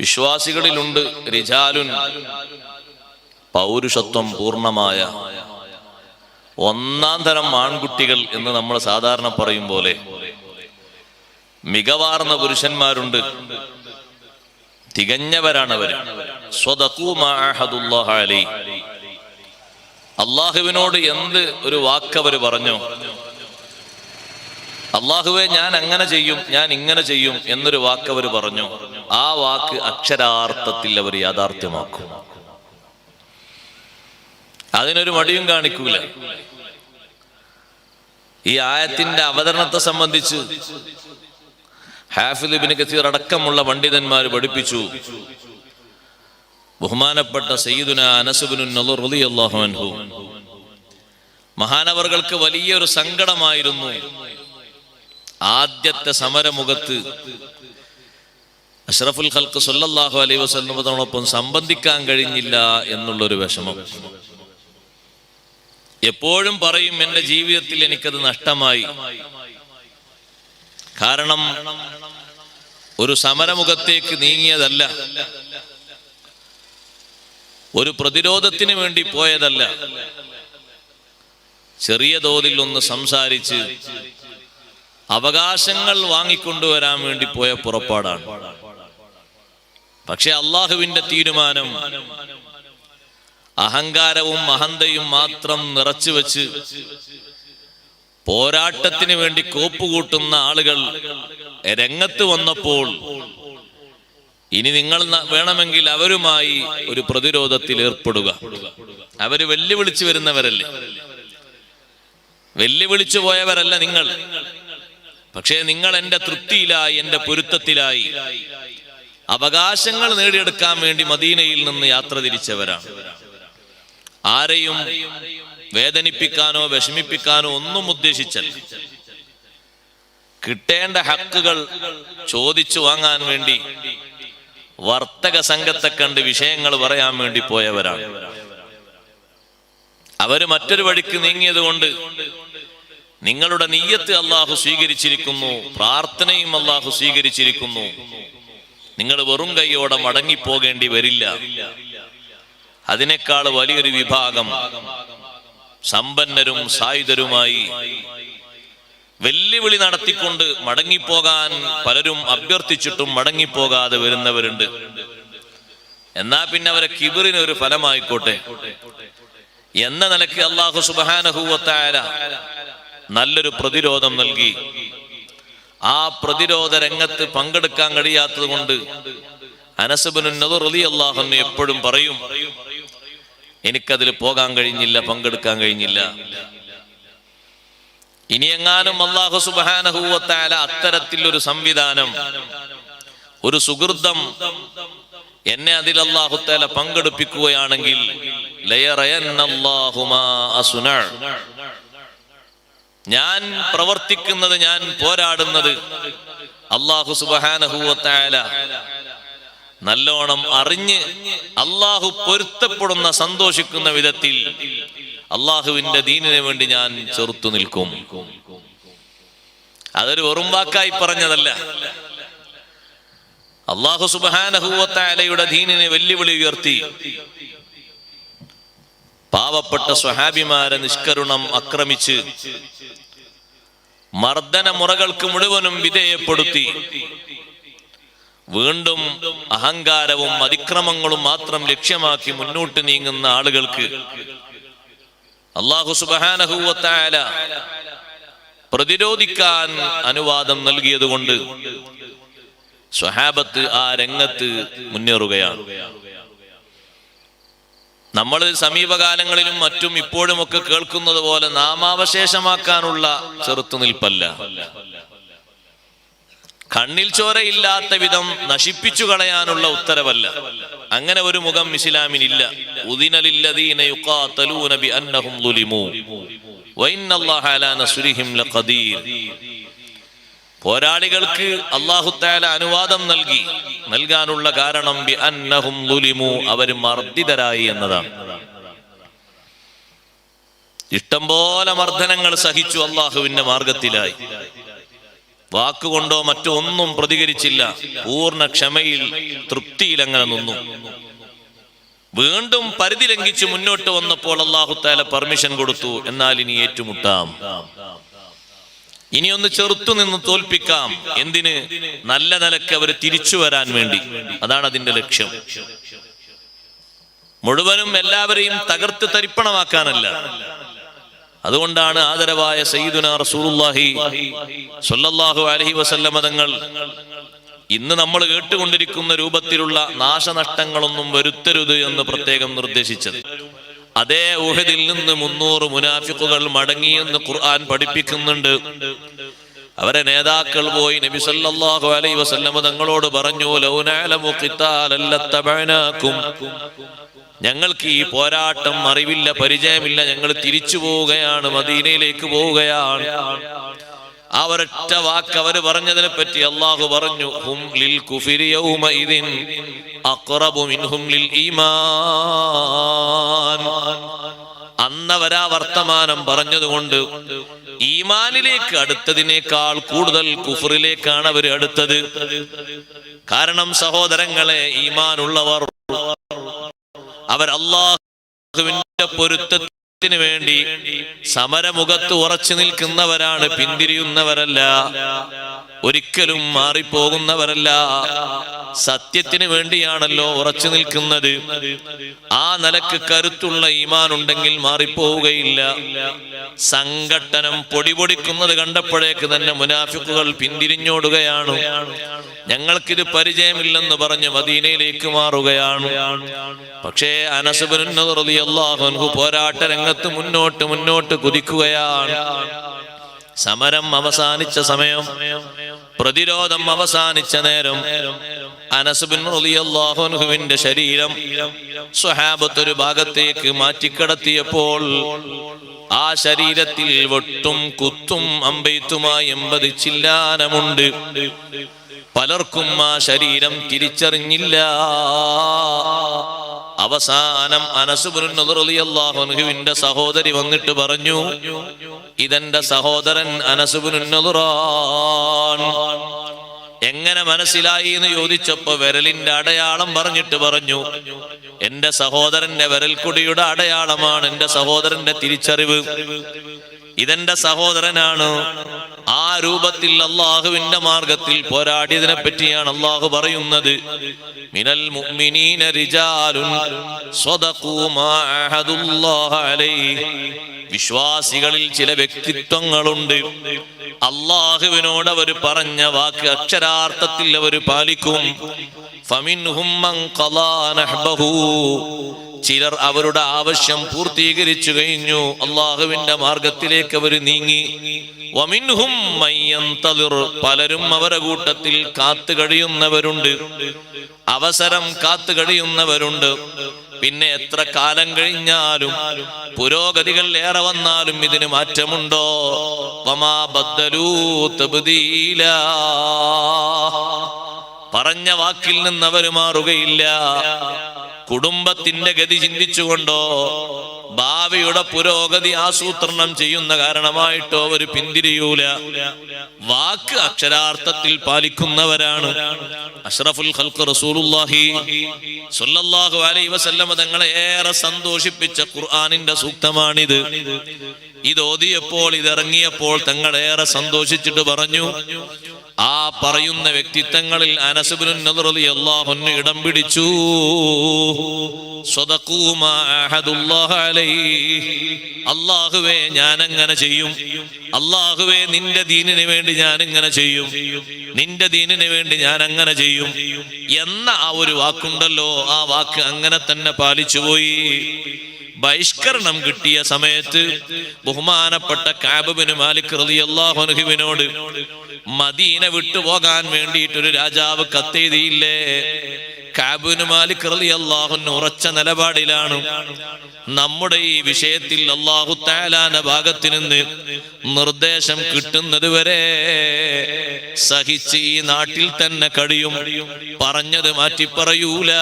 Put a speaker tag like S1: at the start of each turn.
S1: വിശ്വാസികളിലുണ്ട് റിജാലുൻ. പൗരുഷത്വം പൂർണമായ ഒന്നാം തരം ആൺകുട്ടികൾ എന്ന് നമ്മൾ സാധാരണ പറയും പോലെ മികവാർന്ന പുരുഷന്മാരുണ്ട്. തികഞ്ഞവരാണവർ അവർ. അള്ളാഹുവിനോട് എന്ത് ഒരു വാക്കവർ പറഞ്ഞു? അള്ളാഹുവെ ഞാൻ അങ്ങനെ ചെയ്യും ഞാൻ ഇങ്ങനെ ചെയ്യും എന്നൊരു വാക്ക് അവർ പറഞ്ഞു. ആ വാക്ക് അക്ഷരാർത്ഥത്തിൽ അവർ യാഥാർത്ഥ്യമാക്കും. അതിനൊരു മടിയും കാണിക്കൂല. ഈ ആയത്തിന്റെ അവതരണത്തെ സംബന്ധിച്ച് ഹാഫിദ് ബിൻ കസീർ അടക്കമുള്ള പണ്ഡിതന്മാർ പഠിപ്പിച്ചു. ബഹുമാനപ്പെട്ട സയ്യിദുന അൻഹു. മഹാനവറുകൾക്ക് വലിയൊരു സങ്കടമായിരുന്നു. ആദ്യത്തെ സമരമുഖത്ത് അഷ്റഫുൽ ഖൽക്ക് സല്ലല്ലാഹു അലൈഹി വസ്ലമതോടൊപ്പം സംബന്ധിക്കാൻ കഴിഞ്ഞില്ല എന്നുള്ളൊരു വിഷമം. എപ്പോഴും പറയും എന്റെ ജീവിതത്തിൽ എനിക്കത് നഷ്ടമായി. കാരണം ഒരു സമരമുഖത്തേക്ക് നീങ്ങിയതല്ല. ഒരു പ്രതിരോധത്തിന് വേണ്ടി പോയതല്ല. ചെറിയ തോതിൽ ഒന്ന് സംസാരിച്ച് അവകാശങ്ങൾ വാങ്ങിക്കൊണ്ടുവരാൻ വേണ്ടി പോയ പുറപ്പാടാണ്. പക്ഷെ അള്ളാഹുവിന്റെ തീരുമാനം അഹങ്കാരവും അഹന്തയും മാത്രം നിറച്ചു വെച്ച് പോരാട്ടത്തിന് വേണ്ടി കോപ്പുകൂട്ടുന്ന ആളുകൾ രംഗത്ത് വന്നപ്പോൾ ഇനി നിങ്ങൾ വേണമെങ്കിൽ അവരുമായി ഒരു പ്രതിരോധത്തിൽ ഏർപ്പെടുക. അവർ വെല്ലുവിളിച്ചു വരുന്നവരല്ലേ? വെല്ലുവിളിച്ചു പോയവരല്ല നിങ്ങൾ. പക്ഷേ നിങ്ങൾ എന്റെ തൃപ്തിയിലായി എന്റെ പൊരുത്തത്തിലായി. അവകാശങ്ങൾ നേടിയെടുക്കാൻ വേണ്ടി മദീനയിൽ നിന്ന് യാത്ര തിരിച്ചവരാണ്. ആരെയും വേദനിപ്പിക്കാനോ വിഷമിപ്പിക്കാനോ ഒന്നും ഉദ്ദേശിച്ചല്ല. കിട്ടേണ്ട ഹക്കുകൾ ചോദിച്ചു വാങ്ങാൻ വേണ്ടി വർത്തക സംഘത്തെ കണ്ട് വിഷയങ്ങൾ പറയാൻ വേണ്ടി പോയവരാണ്. അവർ മറ്റൊരു വഴിക്ക് നീങ്ങിയത് കൊണ്ട് നിങ്ങളുടെ നീയത്ത് അള്ളാഹു സ്വീകരിച്ചിരിക്കുന്നു പ്രാർത്ഥനയും അള്ളാഹു സ്വീകരിച്ചിരിക്കുന്നു. നിങ്ങൾ വെറും കൈയോടെ മടങ്ങിപ്പോകേണ്ടി വരില്ല. അതിനേക്കാൾ വലിയൊരു വിഭാഗം സമ്പന്നരും സായുധരുമായി വെല്ലുവിളി നടത്തിക്കൊണ്ട് മടങ്ങിപ്പോകാൻ പലരും അഭ്യർത്ഥിച്ചിട്ടും മടങ്ങിപ്പോകാതെ വരുന്നവരുണ്ട്. എന്നാ പിന്നെ അവരെ കിബിറിന് ഒരു ഫലമായിക്കോട്ടെ? എന്ന നിലയ്ക്ക് അള്ളാഹു സുബാനഹൂവത്തായ നല്ലൊരു പ്രതിരോധം നൽകി ആ പ്രതിരോധ രംഗത്ത് പങ്കെടുക്കാൻ കഴിയാത്തത് കൊണ്ട് അനസബിനു റലി അള്ളാഹുന്ന് എപ്പോഴും പറയും എനിക്കതിൽ പോകാൻ കഴിഞ്ഞില്ല പങ്കെടുക്കാൻ കഴിഞ്ഞില്ല ഇനി എങ്ങാനും അള്ളാഹു സുബാനഹൂവത്തായ അത്തരത്തിൽ ഒരു സംവിധാനം ഒരു സുഹൃതം എന്നെ അതിൽ അള്ളാഹുത്താല പങ്കെടുപ്പിക്കുകയാണെങ്കിൽ ലയറയൻ അള്ളാഹുമാ അസുന. ഞാൻ പ്രവർത്തിക്കുന്നത് ഞാൻ പോരാടുന്നത് അള്ളാഹു സുബാനഹൂവത്തായ നല്ലോണം അറിഞ്ഞ് അള്ളാഹു പൊരുത്തപ്പെടുന്ന സന്തോഷിക്കുന്ന വിധത്തിൽ അള്ളാഹുവിന്റെ ദീനിനു വേണ്ടി ഞാൻ ചെറുത്തു നിൽക്കും. അതൊരു വെറും വാക്കായി പറഞ്ഞതല്ല. അള്ളാഹു സുബാനഹുവത്താലയുടെ ദീനിനെ വെല്ലുവിളി ഉയർത്തി. പാവപ്പെട്ട സ്വഹാബിമാരെ നിഷ്കരുണം ആക്രമിച്ച് മർദ്ദന മുറകൾക്ക് മുഴുവനും വിധേയപ്പെടുത്തി. വീണ്ടും അഹങ്കാരവും അതിക്രമങ്ങളും മാത്രം ലക്ഷ്യമാക്കി മുന്നോട്ട് നീങ്ങുന്ന ആളുകൾക്ക് അള്ളാഹു സുബാനഹുവത്തായ പ്രതിരോധിക്കാൻ അനുവാദം നൽകിയതുകൊണ്ട് സ്വഹാബത്ത് ആ രംഗത്ത് മുന്നേറുകയാണ്. നമ്മൾ സമീപകാലങ്ങളിലും മറ്റും ഇപ്പോഴുമൊക്കെ കേൾക്കുന്നത് പോലെ നാമാവശേഷമാക്കാനുള്ള ചെറുത്തുനിൽപ്പല്ല കണ്ണിൽ ചോരയില്ലാത്ത വിധം നശിപ്പിച്ചു കളയാനുള്ള ഉത്തരവല്ല. അങ്ങനെ ഒരു മുഖം ഇസ്ലാമിനില്ല. ഉദിനലില്ലദീന പോരാളികൾക്ക് അല്ലാഹു തആല അനുവാദം നൽകി. നൽകാനുള്ള കാരണം ളുലിമു അവർ മർദ്ദിതരായി എന്നതാണ്. ഇഷ്ടം പോലെ മർദ്ദനങ്ങൾ സഹിച്ചു അള്ളാഹുവിന്റെ മാർഗത്തിലായി വാക്കുകൊണ്ടോ മറ്റോ ഒന്നും പ്രതികരിച്ചില്ല. പൂർണ ക്ഷമയിൽ തൃപ്തിയിൽ അങ്ങനെ നിന്നു. വീണ്ടും പരിധി ലംഘിച്ച് മുന്നോട്ട് വന്നപ്പോൾ അള്ളാഹു താല പെർമിഷൻ കൊടുത്തു. എന്നാൽ ഇനി ഏറ്റുമുട്ടാം. ഇനി ഒന്ന് ചെറുത്തു നിന്ന് തോൽപ്പിക്കാം. എന്തിന്? നല്ല നിലയ്ക്ക് അവർ തിരിച്ചു വരാൻ വേണ്ടി. അതാണ് അതിന്റെ ലക്ഷ്യം. മുഴുവനും എല്ലാവരെയും തകർത്ത് തരിപ്പണമാക്കാനല്ല. അതുകൊണ്ടാണ് ആദരവായ സയ്യിദുന റസൂലുള്ളാഹി സ്വല്ലല്ലാഹു അലൈഹി വസല്ലമ തങ്ങൾ ഇന്ന് നമ്മൾ കേട്ടുകൊണ്ടിരിക്കുന്ന രൂപത്തിലുള്ള നാശനഷ്ടങ്ങളൊന്നും വരുത്തരുത് എന്ന് പ്രത്യേകം നിർദ്ദേശിച്ചത്. അതേ ഊഹദിൽ നിന്ന് മുന്നൂറ് മുനാഫിക്കുകൾ മടങ്ങിയെന്ന് ഖുർആൻ പഠിപ്പിക്കുന്നുണ്ട്. അവരെ നേതാക്കൾ പോയി നബി സല്ലല്ലാഹു അലൈഹി വസല്ലമ തങ്ങളോട് പറഞ്ഞു ലൗനാലമു ഖിതാലല്ലത്തബഅനാകും ഞങ്ങൾക്ക് ഈ പോരാട്ടം അറിവില്ല പരിചയമില്ല. ഞങ്ങൾ തിരിച്ചു പോവുകയാണ് മദീനയിലേക്ക് പോവുകയാണ്. ആ ഒരൊറ്റ വാക്ക് അവർ പറഞ്ഞതിനെ പറ്റി അള്ളാഹു പറഞ്ഞു ഹും ലിൽ കുഫിരി യൗമഇദിൻ മിൻഹും ലിൽ ഈമാൻ. അന്നവരാ വർത്തമാനം പറഞ്ഞതുകൊണ്ട് ഈമാനിലേക്ക് അടുത്തതിനേക്കാൾ കൂടുതൽ കുഫറിലേക്കാണ് അവർ അടുത്തത്. കാരണം സഹോദരങ്ങളെ ഈമാനുള്ളവർ അവർ അള്ളാഹുവിന്റെ പൊരുത്തത്തിന് വേണ്ടി സമരമുഖത്ത് ഉറച്ചു നിൽക്കുന്നവരാണ് പിന്തിരിയുന്നവരല്ല ഒരിക്കലും മാറിപ്പോകുന്നവരല്ല. സത്യത്തിന് വേണ്ടിയാണല്ലോ ഉറച്ചു നിൽക്കുന്നത്. ആ നിലയ്ക്ക് കരുത്തുള്ള ഈമാൻ ഉണ്ടെങ്കിൽ മാറിപ്പോവുകയില്ല. സംഘട്ടനം പൊടിപൊടിക്കുന്നത് കണ്ടപ്പോഴേക്ക് തന്നെ മുനാഫിക്കുകൾ പിന്തിരിഞ്ഞോടുകയാണ്. ഞങ്ങൾക്കിത് പരിചയമില്ലെന്ന് പറഞ്ഞ് മദീനയിലേക്ക് മാറുകയാണ്. പക്ഷേ അനസുബനുഹു പോരാട്ട രംഗത്ത് മുന്നോട്ട് മുന്നോട്ട് കുതിക്കുകയാണ്. സമരം അവസാനിച്ച സമയം പ്രതിരോധം അവസാനിച്ച നേരം അനസുബിൻഹുവിന്റെ ശരീരം സ്വഹാബത്ത് ഒരു ഭാഗത്തേക്ക് മാറ്റിക്കടത്തിയപ്പോൾ ആ ശരീരത്തിൽ വെട്ടും കുത്തും അമ്പെയ്ത്തുമായി എൺപത് ചില്ലാനമുണ്ട്. പലർക്കും ആ ശരീരം തിരിച്ചറിഞ്ഞില്ല. അവസാനം അനസുബുനുവിന്റെ സഹോദരി വന്നിട്ട് പറഞ്ഞു ഇതെന്റെ സഹോദരൻ അനസുബുനുറാൻ എങ്ങനെ മനസ്സിലായി എന്ന് ചോദിച്ചപ്പോ വിരലിന്റെ അടയാളം പറഞ്ഞിട്ട് പറഞ്ഞു എന്റെ സഹോദരന്റെ വിരൽക്കുടിയുടെ അടയാളമാണ് എന്റെ സഹോദരന്റെ തിരിച്ചറിവ്. ഇതെന്റെ സഹോദരനാണ് ആ രൂപത്തിൽ അള്ളാഹുവിന്റെ മാർഗത്തിൽ പോരാടിയതിനെ പറ്റിയാണ് അള്ളാഹു പറയുന്നത്. മിനൽ മുഅ്മിനീന റിജാലുൻ മാ അലൈഹി. വിശ്വാസികളിൽ ചില വ്യക്തിത്വങ്ങളുണ്ട്. അള്ളാഹുവിനോട് അവർ പറഞ്ഞ വാക്ക് അക്ഷരാർത്ഥത്തിൽ അവർ പാലിക്കും. ഫമിൻഹും ചിലർ അവരുടെ ആവശ്യം പൂർത്തീകരിച്ചു കഴിഞ്ഞു. അള്ളാഹുവിന്റെ മാർഗത്തിലേക്ക് അവർ നീങ്ങി. വമിൻഹും പലരും അവരുടെ കൂട്ടത്തിൽ കാത്തു കഴിയുന്നവരുണ്ട്. അവസരം കാത്തു കഴിയുന്നവരുണ്ട്. പിന്നെ എത്ര കാലം കഴിഞ്ഞാലും പുരോഗതികൾ ഏറെ വന്നാലും ഇതിന് മാറ്റമുണ്ടോ? വമാ ബദ്ദലൂ പറഞ്ഞ വാക്കിൽ നിന്ന് അവർ മാറുകയില്ല. കുടുംബത്തിന്റെ ഗതി ചിന്തിച്ചുകൊണ്ടോ ഭാവിയുടെ പുരോഗതി ആസൂത്രണം ചെയ്യുന്ന കാരണമായിട്ടോ ഒരു പിന്തിരിയൂല. വാക്ക് അക്ഷരാർത്ഥത്തിൽ പാലിക്കുന്നവരാണ്. അഷ്റഫുൽ ഖൽഖ് റസൂലുള്ളാഹി സ്വല്ലല്ലാഹു അലൈഹി വസല്ലമ തങ്ങളെ ഏറെ സന്തോഷിപ്പിച്ച ഖുർആനിന്റെ സൂക്തമാണിത്. ഇത് ഓതിയപ്പോൾ ഇതിറങ്ങിയപ്പോൾ തങ്ങളേറെ സന്തോഷിച്ചിട്ട് പറഞ്ഞു ആ പറയുന്ന വ്യക്തിത്വങ്ങളിൽ അനസുബിനുല്ലാഹുന് ഇടം പിടിച്ചു. അള്ളാഹുവേ ഞാൻ അങ്ങനെ ചെയ്യും. അള്ളാഹുവേ നിന്റെ ദീനിന് വേണ്ടി ഞാൻ ഇങ്ങനെ ചെയ്യും. നിന്റെ ദീനിന് വേണ്ടി ഞാൻ അങ്ങനെ ചെയ്യും. എന്ന ആ ഒരു വാക്കുണ്ടല്ലോ. ആ വാക്ക് അങ്ങനെ തന്നെ പാലിച്ചുപോയി. ബഹിഷ്കരണം കിട്ടിയ സമയത്ത് ബഹുമാനപ്പെട്ട കാബിന് മാലിക് അൻഹുവിനോട് മദീന വിട്ടുപോകാൻ വേണ്ടിയിട്ട് ഒരു രാജാവ് കത്തെഴുതിയില്ലേ? കാബിന് മാലിക് റളിയല്ലാഹു അള്ളാഹു ഉറച്ച നിലപാടിലാണ്. നമ്മുടെ ഈ വിഷയത്തിൽ അള്ളാഹു താലാന്റെ ഭാഗത്ത് നിന്ന് നിർദ്ദേശം കിട്ടുന്നത് വരെ സഹിച്ച് ഈ നാട്ടിൽ തന്നെ കഴിയും. പറഞ്ഞത് മാറ്റി പറയൂല